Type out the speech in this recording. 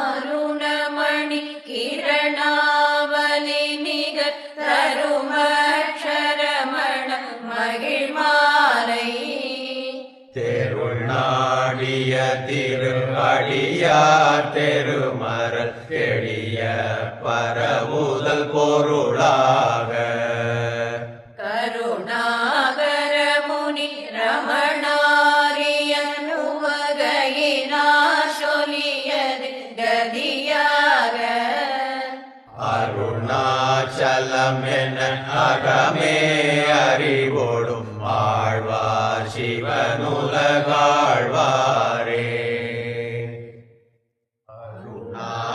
கருணாருணமணி கிரணாவலி நிகர் தருமக்ஷரமண மகிழ்மாலை தேருள் நாடிய திரு அடியார் தெருமரல் எளிய பரவுதல் பொருளாக கருணாகர அகதியாக. அருணாச்சலமென அகமே அறிவோடும் ஆழ்வார் சிவனுலகாழ்வாரே. அருணா